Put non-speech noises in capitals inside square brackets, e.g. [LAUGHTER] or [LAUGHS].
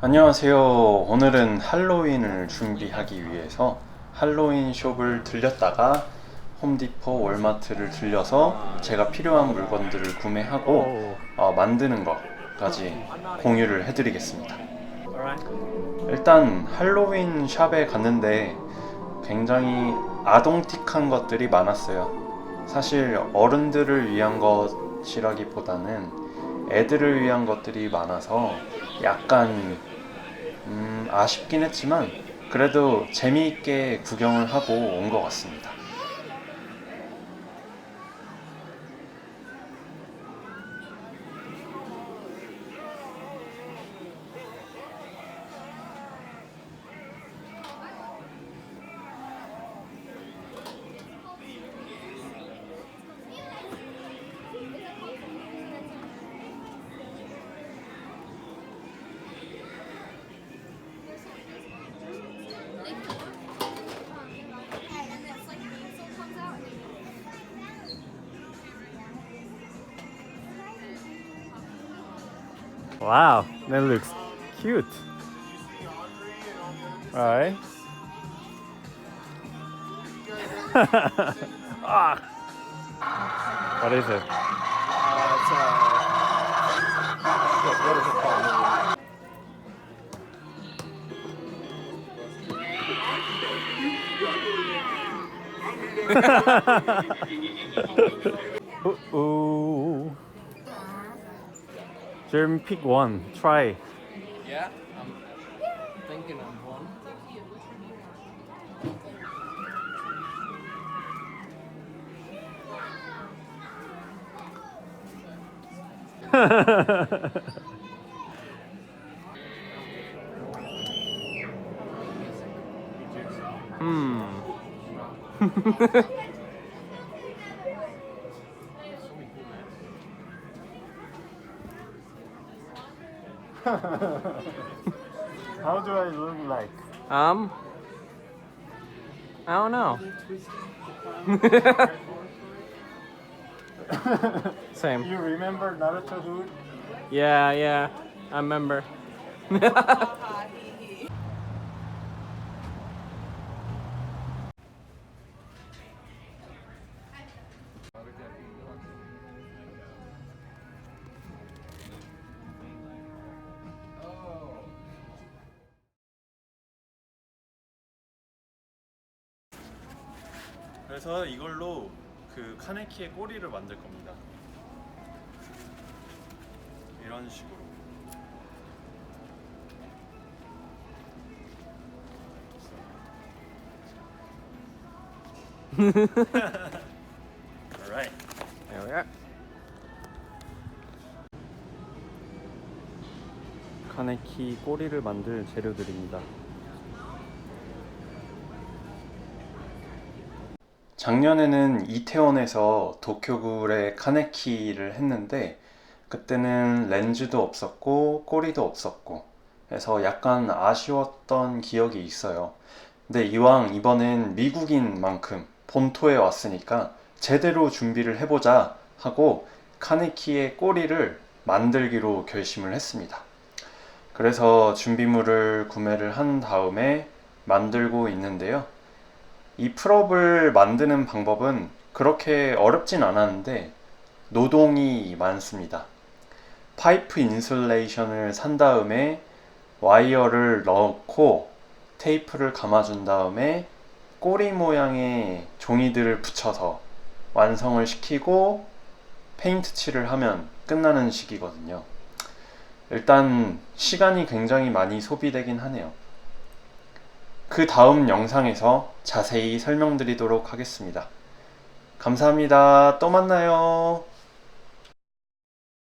안녕하세요. 오늘은 할로윈을 준비하기 위해서 할로윈 숍을 들렸다가 홈디포, 월마트를 들려서 제가 필요한 물건들을 구매하고 어, 만드는 것 까지 공유를 해드리겠습니다. 일단 할로윈 샵에 갔는데 굉장히 아동틱한 것들이 많았어요. 사실 어른들을 위한 것이라기보다는 애들을 위한 것들이 많아서 약간 음, 아쉽긴 했지만 그래도 재미있게 구경을 하고 온 것 같습니다. Wow, that looks cute. Alright. [LAUGHS] ah. What is it? Uh, it's a. Uh, [LAUGHS] what is it called? [LAUGHS] uh oh. Jeremy, pick one. Try. Yeah, I'm thinking of one. [LAUGHS] [LAUGHS] Hmm. [LAUGHS] [LAUGHS] How do I look like? Um, I don't know. [LAUGHS] Same. You remember Naruto Hood? Yeah, yeah, I remember. [LAUGHS] 그래서 이걸로 그 카네키의 꼬리를 만들 겁니다. 이런 식으로. [LAUGHS] 카네키 꼬리를 만들 재료들입니다. 작년에는 이태원에서 도쿄굴의 카네키를 했는데 그때는 렌즈도 없었고 꼬리도 없었고 그래서 약간 아쉬웠던 기억이 있어요. 근데 이왕 이번엔 미국인 만큼 본토에 왔으니까 제대로 준비를 해보자 하고 카네키의 꼬리를 만들기로 결심을 했습니다. 그래서 준비물을 구매를 한 다음에 만들고 있는데요. 이 풀업을 만드는 방법은 그렇게 어렵진 않았는데 노동이 많습니다. 파이프 인슐레이션을 산 다음에 와이어를 넣고 테이프를 감아준 다음에 꼬리 모양의 종이들을 붙여서 완성을 시키고 페인트 칠을 하면 끝나는 식이거든요. 일단 시간이 굉장히 많이 소비되긴 하네요. 그 다음 영상에서 자세히 설명드리도록 하겠습니다. 감사합니다. 또 만나요.